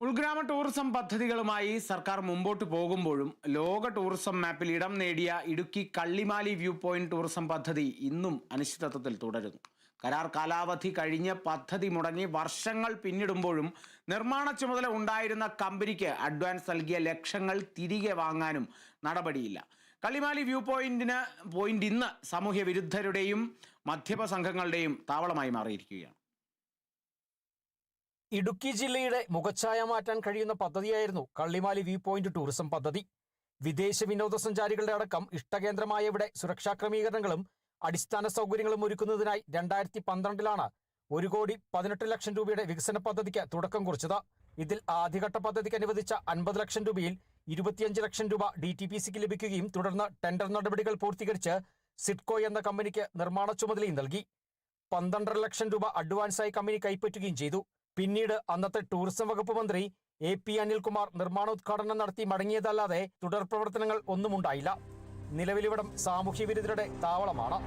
ഉൾഗ്രാമ tourism പദ്ധതികളുമായി സർക്കാർ മുമ്പോട്ട് പോകുമ്പോഴും ലോക ടൂറിസം മാപ്പിൽ ഇടം നേടിയ Idukki Kallimali view point tourism പദ്ധതി ഇന്നും അനിശ്ചിതത്വത്തിൽ തുടരുന്നു. കരാർ കാലാവധി കഴിഞ്ഞ് പദ്ധതി മുടങ്ങി വർഷങ്ങൾ പിന്നിടുമ്പോഴും നിർമ്മാണ ചുമതല ഉണ്ടായിരുന്ന കമ്പനിക്ക് അഡ്വാൻസ് നൽകിയ ലക്ഷങ്ങൾ തിരികെ വാങ്ങാനും നടപടിയില്ല. കള്ളിമാലി വ്യൂ പോയിന്റിന് പോയിന്റ് ഇന്ന് സാമൂഹ്യ വിരുദ്ധരുടെയും മധ്യപ സംഘങ്ങളുടെയും താവളമായി മാറിയിരിക്കുകയാണ്. ഇടുക്കി ജില്ലയുടെ മുഖച്ഛായ മാറ്റാൻ കഴിയുന്ന പദ്ധതിയായിരുന്നു കള്ളിമാലി വ്യൂ പോയിന്റ് ടൂറിസം പദ്ധതി. വിദേശ വിനോദസഞ്ചാരികളുടെ അടക്കം ഇഷ്ടകേന്ദ്രമായ ഇവിടെ സുരക്ഷാ ക്രമീകരണങ്ങളും അടിസ്ഥാന സൗകര്യങ്ങളും ഒരുക്കുന്നതിനായി രണ്ടായിരത്തി പന്ത്രണ്ടിലാണ് ഒരു കോടി പതിനെട്ട് ലക്ഷം രൂപയുടെ വികസന പദ്ധതിക്ക് തുടക്കം കുറിച്ചത്. ഇതിൽ ആദ്യഘട്ട പദ്ധതിക്ക് അനുവദിച്ച അൻപത് ലക്ഷം രൂപയിൽ ഇരുപത്തിയഞ്ച് ലക്ഷം രൂപ ഡി ടി പി സിക്ക് ലഭിക്കുകയും തുടർന്ന് ടെൻഡർ നടപടികൾ പൂർത്തീകരിച്ച് സിഡ്കോ എന്ന കമ്പനിക്ക് നിർമ്മാണ ചുമതലയും നൽകി. പന്ത്രണ്ടര ലക്ഷം രൂപ അഡ്വാൻസായി കമ്പനി കൈപ്പറ്റുകയും ചെയ്തു. പിന്നീട് അന്നത്തെ ടൂറിസം വകുപ്പ് മന്ത്രി എ പി അനിൽകുമാർ നിർമ്മാണോദ്ഘാടനം നടത്തി മടങ്ങിയതല്ലാതെ തുടർ പ്രവർത്തനങ്ങൾ ഒന്നുമുണ്ടായില്ല നിലവിലിവിടം സാമൂഹ്യ വിരുദ്ധരുടെ താവളമാണ്.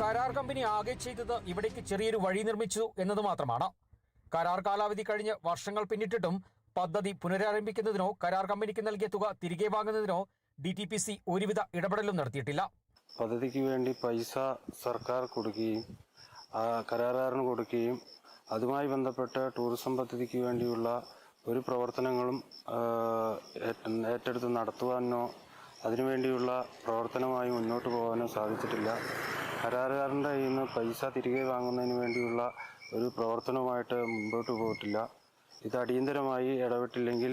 കരാർ കമ്പനി ആകെ ചെയ്തത് ഇവിടേക്ക് ചെറിയൊരു വഴി നിർമ്മിച്ചു എന്നത് മാത്രമാണ്. കരാർ കാലാവധി കഴിഞ്ഞ് വർഷങ്ങൾ പിന്നിട്ടിട്ടും പദ്ധതി പുനരാരംഭിക്കുന്നതിനോ കരാർ കമ്പനിക്ക് നൽകിയ തുക തിരികെ വാങ്ങുന്നതിനോ ഡി ടി പി സി ഒരുവിധ ഇടപെടലും നടത്തിയിട്ടില്ല. പദ്ധതിക്ക് വേണ്ടി പൈസ സർക്കാർ കൊടുക്കുകയും കരാറുകാരന് കൊടുക്കുകയും അതുമായി ബന്ധപ്പെട്ട് ടൂറിസം പദ്ധതിക്ക് വേണ്ടിയുള്ള ഒരു പ്രവർത്തനങ്ങളും ഏറ്റെടുത്ത് നടത്തുവാനോ അതിനുവേണ്ടിയുള്ള പ്രവർത്തനമായി മുന്നോട്ട് പോകാനോ സാധിച്ചിട്ടില്ല. കരാറുകാരന്റെ കയ്യിൽ നിന്ന് പൈസ തിരികെ വാങ്ങുന്നതിന് വേണ്ടിയുള്ള ഒരു പ്രവർത്തനവുമായിട്ട് മുമ്പോട്ട് പോയിട്ടില്ല. ഇത് അടിയന്തരമായി ഇടപെട്ടില്ലെങ്കിൽ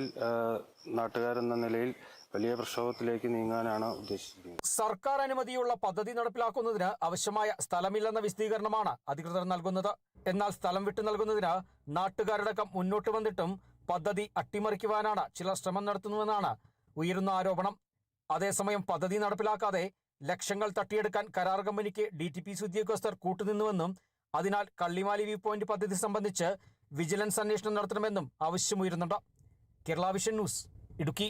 നാട്ടുകാരെന്ന നിലയിൽ വലിയ പ്രക്ഷോഭത്തിലേക്ക് നീങ്ങാനാണ് ഉദ്ദേശിക്കുന്നത് സർക്കാർ അനുമതിയുള്ള പദ്ധതി നടപ്പിലാക്കുന്നതിന് ആവശ്യമായ സ്ഥലമില്ലെന്ന വിശദീകരണമാണ് അധികൃതർ നൽകുന്നത്. എന്നാൽ സ്ഥലം വിട്ടു നൽകുന്നതിന് നാട്ടുകാരടക്കം മുന്നോട്ട് വന്നിട്ടും പദ്ധതി അട്ടിമറിക്കുവാനാണ് ചിലർ ശ്രമം നടത്തുന്നുവെന്നാണ് ഉയരുന്ന ആരോപണം. അതേസമയം പദ്ധതി നടപ്പിലാക്കാതെ ലക്ഷങ്ങൾ തട്ടിയെടുക്കാൻ കരാർ കമ്പനിക്ക് ഡി ടി പി സി ഉദ്യോഗസ്ഥർ കൂട്ടുനിന്നുവെന്നും അതിനാൽ കള്ളിമാലി വ്യൂ പോയിന്റ് പദ്ധതി സംബന്ധിച്ച് വിജിലൻസ് അന്വേഷണം നടത്തണമെന്നും ആവശ്യമുയരുന്നുണ്ട്. Kerala vision news Idukki.